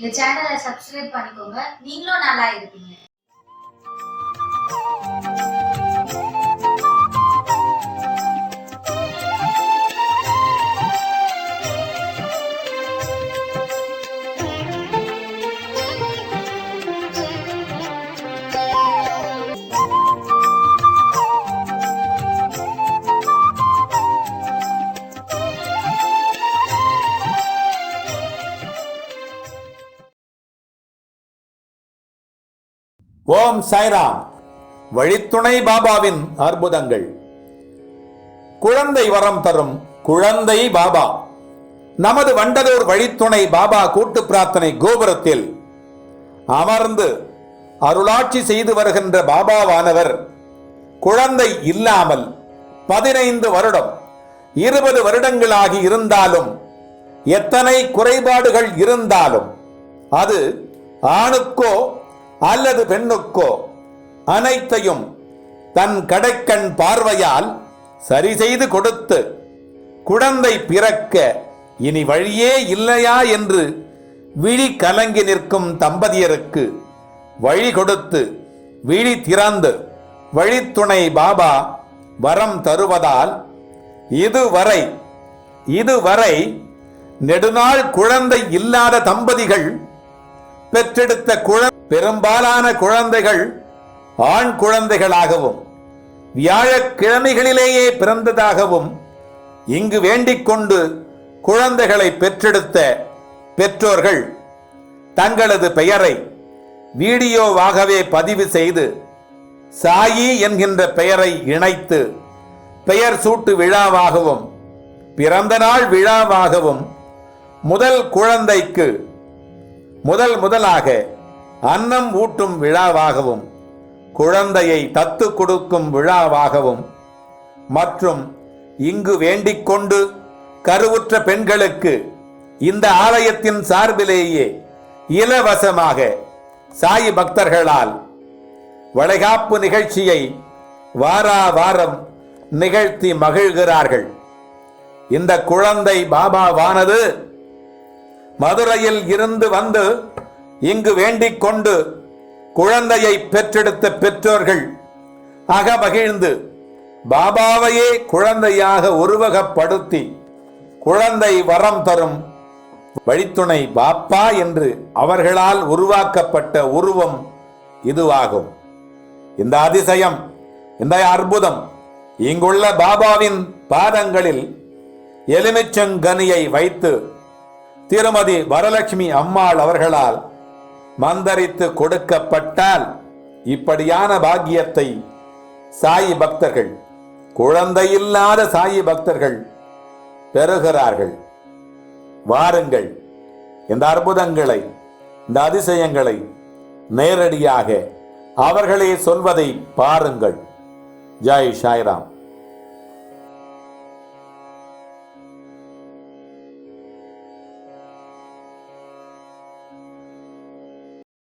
இந்த சேனலை சப்ஸ்கிரைப் பண்ணிக்கோங்க. நீங்களும் நல்லா இருப்பீங்க. ஓம் சாய்ராம். வழித்துணை பாபாவின் அற்புதங்கள். குழந்தை வரம் தரும் குழந்தை பாபா. நமது வண்டலூர் வழித்துணை பாபா கூட்டு பிரார்த்தனை கோபுரத்தில் அமர்ந்து அருளாட்சி செய்து வருகின்ற பாபாவானவர் குழந்தை இல்லாமல் பதினைந்து வருடம் இருபது வருடங்களாகி இருந்தாலும் எத்தனை குறைபாடுகள் இருந்தாலும் அது ஆணுக்கோ அல்லது பெண்ணுக்கோ அனைத்தையும் தன் கடைக்கண் பார்வையால் சரி செய்து கொடுத்து குழந்தை பிறக்க இனி வழியே இல்லையா என்று விழி கலங்கி நிற்கும் தம்பதியருக்கு வழி கொடுத்து விழி திறந்து வழித்துணை பாபா வரம் தருவதால் இதுவரை இதுவரை நெடுநாள் குழந்தை இல்லாத தம்பதிகள் பெற்றெடுத்த குழந்தை பெரும்பாலான குழந்தைகள் ஆண் குழந்தைகளாகவும் வியாழக்கிழமைகளிலேயே பிறந்ததாகவும் இங்கு வேண்டிக் கொண்டு குழந்தைகளை பெற்றெடுத்த பெற்றோர்கள் தங்களது பெயரை வீடியோவாகவே பதிவு செய்து சாயி என்கின்ற பெயரை இணைத்து பெயர் சூட்டு விழாவாகவும் பிறந்த நாள் விழாவாகவும் முதல் குழந்தைக்கு முதல் முதலாக அன்னம் ஊட்டும் விழாவாகவும் குழந்தையை தத்து கொடுக்கும் விழாவாகவும் மற்றும் இங்கு வேண்டிக் கொண்டு கருவுற்ற பெண்களுக்கு இந்த ஆலயத்தின் சார்பிலேயே இலவசமாக சாயி பக்தர்களால் வளைகாப்பு நிகழ்ச்சியை வாரா வாரம் நிகழ்த்தி மகிழ்கிறார்கள். இந்த குழந்தை பாபாவானது மதுரையில் இருந்து வந்து இங்கு வேண்டிக் கொண்டு குழந்தையை பெற்றெடுத்த பெற்றோர்கள் அகமகிழ்ந்து பாபாவையே குழந்தையாக உருவகப்படுத்தி குழந்தை வரம் தரும் வழித்துணை பாப்பா என்று அவர்களால் உருவாக்கப்பட்ட உருவம் இதுவாகும். இந்த அதிசயம் இந்த அற்புதம் இங்குள்ள பாபாவின் பாதங்களில் எலுமிச்சங்கனியை வைத்து திருமதி வரலட்சுமி அம்மாள் அவர்களால் மந்தரித்து கொடுக்கப்பட்டால் இப்படியான பாக்கியத்தை சாயி பக்தர்கள் குழந்தையில்லாத சாயி பக்தர்கள் பெறுகிறார்கள். வாருங்கள் இந்த அற்புதங்களை இந்த அதிசயங்களை நேரடியாக அவர்களே சொல்வதை பாருங்கள். ஜெய் சாய்ராம்.